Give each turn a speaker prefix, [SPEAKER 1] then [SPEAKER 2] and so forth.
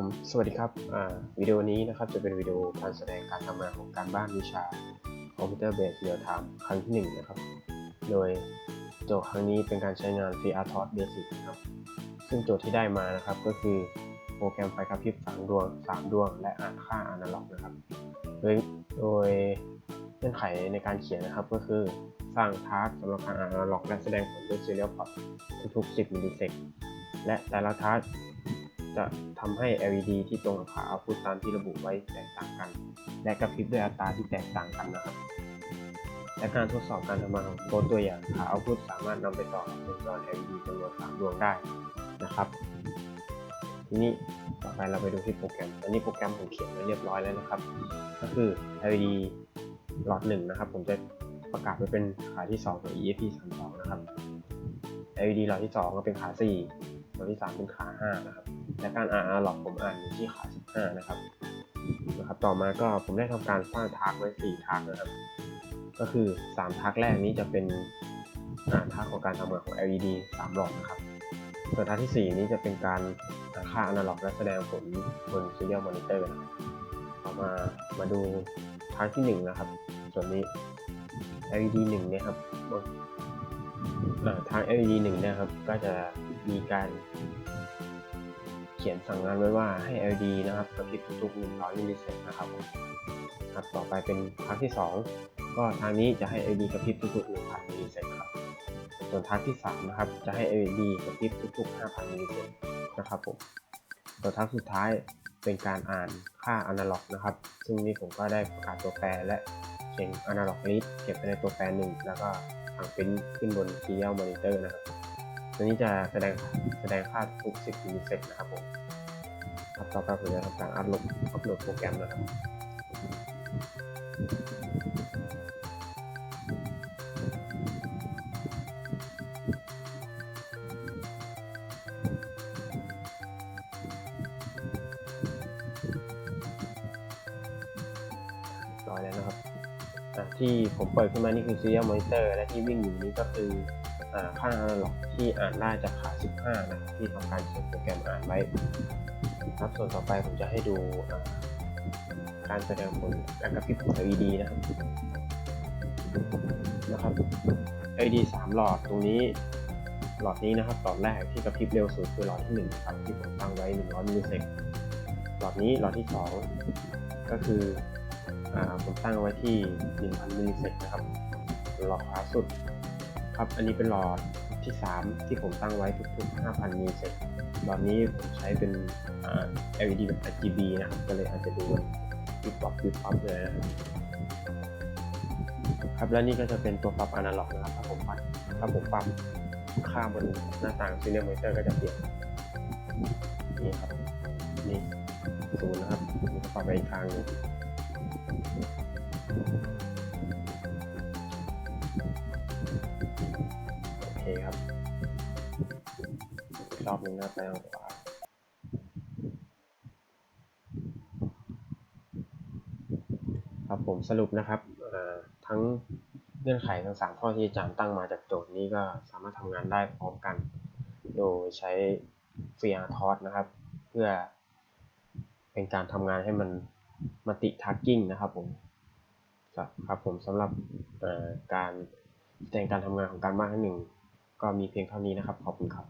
[SPEAKER 1] ผมสวัสดีครับวิดีโอนี้นะครับจะเป็นวิดีโอการแสดงการทำงานของการบ้านวิชาคอมพิวเตอร์เบสเรียลไทม์ครั้งที่หนึ่งนะครับ โดยโจทย์ครั้งนี้เป็นการใช้งาน FreeRTOS Basic นะครับซึ่งโจทย์ที่ได้มานะครับก็คือโปรแกรมไฟกระพริบสามดวงสามดวง และอ่านค่าอนาล็อกนะครับ โดยโดยเงื่อนไขในการเขียนนะครับก็คือสร้างทาร์กสำหรับการอ่านอนาล็อก และแสดงผลด้วย Serial Port ทุกๆ 10มิลลิเซกและแต่ละทาร์ก จะทำให้ LED ที่ตรงกับขาเอาพุตตามที่ระบุไว้แตกต่างกัน และกระพริบด้วยอัตราที่แตกต่างกันนะครับ และการทดสอบการทำงานของโค้ดตัวอย่างขาเอาพุตสามารถนำไปต่อกับวงจร LED จำนวน3ดวงได้นะครับทีนี้ต่อไปเราไปดูที่โปรแกรมอันนี้โปรแกรมผมเขียนไว้เรียบร้อยแล้วนะครับ ก็คือ LED หลอดหนึ่งนะครับ ผมจะประกาศไว้เป็นขาที่2ของ EFP 3 2 นะครับ LED หลอดที่ 2 ก็เป็นขา 4 หลอดที่ 3 เป็นขา 5 นะครับ และการอ่านอะล็อกผมอ่านอยู่ที่ขา 15 นะครับนะครับต่อมาก็ผมได้ทำการสร้างทาร์กไว้4ทาร์กนะครับ ก็คือ 3ทาร์กแรกนี้จะเป็นอ่าทาร์กของการทำงานของ LED 3หลอดนะครับ ส่วนทาร์กที่ 4 นี้จะเป็นการหาค่าอนาล็อกและแสดงผลบน serial monitor นะครับต่อมามาดูทาร์กที่ 1 นะครับ ส่วนนี้ LED 1เนี่ยครับบนทาง LED 1นี่ยครับ ก็จะมีการ ขียนสั่งงานไว้ว่าให้ LED นะครับกระพริบทุกๆ100มิลลิเซกนะครับครับต่อไปเป็นทางที่ 2 ก็ทางนี้จะให้ LED กระพริบทุกๆ1,000มิลลิเซกครับส่วนทางที่3นะครับจะให้ LED กระพริบทุกๆ5,000มิลลิเซกนะครับผมส่วนทางสุดท้ายเป็นการอ่านค่าอนาล็อกนะครับ ซึ่งนี่ผมก็ได้ประกาศตัวแปรและเขียนอนาล็อกลิสเก็บไปในตัวแปรหนึ่งแล้วก็ทางเปริ้นขึ้นบน serial monitor นะครับ ตัวนี้จะแสดงแสดงค่าทุก10มิลลิเซกนะครับผมครับต่อไปผมจะทำการอัพโหลดอัปโหลดโปรแกรมนะครับ ที่ผมเปิดขึ้นมานี่คือ serial monitor และที่วิ่งอยู่นี้ก็คืออ่าค่า analog ที่อ่านได้จากขา 15 นะครับที่ทำการเขียนโปรแกรมอ่านไว้ครับส่วนต่อไปผมจะให้ดูการแสดงผลการกระพริบของ LED นะครับนะครับ LED 3 หลอดตรงนี้หลอดนี้นะครับหลอดแรกที่กระพริบเร็วสุดคือหลอดที่1ครับที่ผมตั้งไว้ 100มิลลิเซกหลอดนี้หลอดที่ 2 ก็คือ ผมตั้งไว้ที่1,000มิลลิเซกนะครับหลอดขวาสุดครับอันนี้เป็นหลอดที่ 3 ที่ผมตั้งไว้ทุกๆ 5,000มิลลิเซกหลอดนี้ผมใช้เป็น LED แบบ RGB นะครับก็เลยอาจจะดูวิบวับวิบวับเลยนะครับครับแล้วนี่ก็จะเป็นตัวปรับอนาล็อกนะครับถ้าผมปรับถ้าผมปรับค่าบนหน้าต่าง serial monitor ก็จะเปลี่ยนนี่ครับนี่ศูนย์นะครับปรับไปอีกทางหนึง โอเคครับรอบนึ่งนะไปทางขวาครับผมสรุปนะครับทั้งเงื่อนไขทั้งสามข้อที่อาจารย์ตั้งมาจากโจทย์นี้ก็สามารถทำงานได้พร้อมกัน โดยใช้ FreeRTOS นะครับ เพื่อเป็นการทำงานให้มัน มัลติทาร์กิ้งนะครับผมครับผมสำหรับการแสดงการทำงานของการบ้านที่หนึ่ง ก็มีเพียงเท่านี้นะครับ ขอบคุณครับ